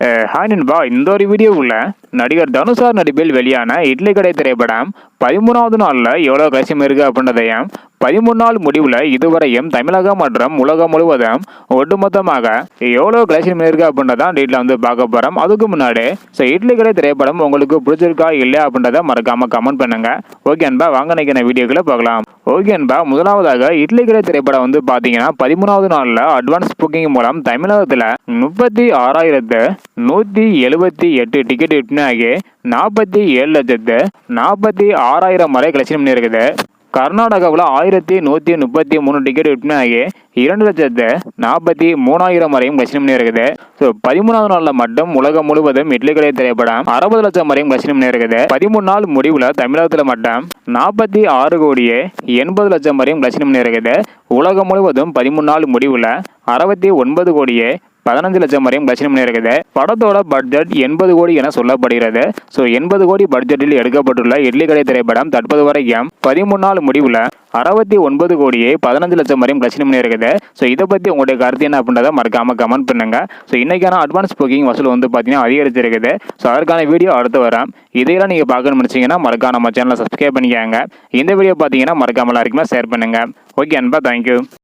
Hi நண்பா இந்த ஒரு வீடியோவுல நடிகர் தனுஷார் நடிப்பில் வெளியான இட்லி கடை திரைப்படம் பதிமூணாவது நாளில் எவ்வளோ கலெக்ஷன் இருக்கு அப்படின்றதையும் பதிமூணு நாள் முடிவில் இதுவரையும் தமிழகம் மற்றும் உலகம் முழுவதும் ஒட்டுமொத்தமாக எவ்வளோ கலெக்ஷன் இருக்கு அப்படின்றதான் டீட்டில் வந்து பார்க்க போகிறோம் அதுக்கு முன்னாடி ஸோ இட்லி கடை திரைப்படம் உங்களுக்கு பிடிச்சிருக்கா இல்லையா அப்படின்றத மறக்காமல் கமெண்ட் பண்ணுங்கள் ஓகே அன்பா வாங்க நினைக்கிற வீடியோக்களை பார்க்கலாம் ஓகே அன்பா முதலாவதாக இட்லி கடை திரைப்படம் வந்து பார்த்தீங்கன்னா பதிமூணாவது நாளில் அட்வான்ஸ் புக்கிங் மூலம் தமிழகத்தில் முப்பத்தி ஆறாயிரத்து நூற்றி எழுபத்தி எட்டு டிக்கெட் விற்பனை நாற்பத்தி ஏழு லட்சத்து நாற்பத்தி ஆறாயிரம் வரை கலெக்ஷன் பண்ணியிருக்குது. கர்நாடகாவில் ஆயிரத்தி நூற்றி முப்பத்தி மூணு டிக்கெட் விற்பனை ஆகி இரண்டு லட்சத்து நாற்பத்தி மூணாயிரம் வரையும் கலெக்ஷன் இருக்குது ஸோ பதிமூணாவது நாளில் மட்டும் உலகம் முழுவதும் இட்லி கடை திரைப்படம் அறுபது லட்சம் வரையும் கலெக்ஷன் இருக்குது பதிமூணு நாள் முடிவில் தமிழகத்தில் மட்டும் நாற்பத்தி ஆறு கோடியே எண்பது லட்சம் வரையும் கலெக்ஷன் இருக்குது உலகம் முழுவதும் பதிமூணு நாள் முடிவில் அறுபத்தி ஒன்பது கோடியே பதினஞ்சு லட்சம் வரையும் கலெக்ஷன் பண்ணியிருக்குது. படத்தோட பட்ஜெட் எண்பது கோடி என சொல்லப்படுகிறது. ஸோ எண்பது கோடி பட்ஜெட்டில் எடுக்கப்பட்டுள்ள இட்லி கடை திரைப்படம் தற்போது வரைக்கும் பதிமூணு நாள் முடிவில் அறுபத்தி ஒன்பது கோடியே பதினஞ்சு லட்சம் வரையும் கலெக்ஷன் பண்ணியிருக்குது. ஸோ இதை பற்றி உங்களுடைய கருத்து என்ன அப்படின்றத மறக்காமல் கமெண்ட் பண்ணுங்க. ஸோ இன்னைக்கான அட்வான்ஸ் புக்கிங் வசூல் வந்து பார்த்தீங்கன்னா அதிகரிச்சிருக்குது. ஸோ அதற்கான வீடியோ அடுத்து வரேன் இதையெல்லாம் நீங்கள் பார்க்கணும்னு நினச்சிங்கன்னா மறக்காம நம்ம சேனலை சப்ஸ்கிரைப் பண்ணிக்காங்க. இந்த வீடியோ பார்த்தீங்கன்னா மறக்காமல் எல்லாருக்குமே ஷேர் பண்ணுங்கள் ஓகே அன்பா தேங்க்யூ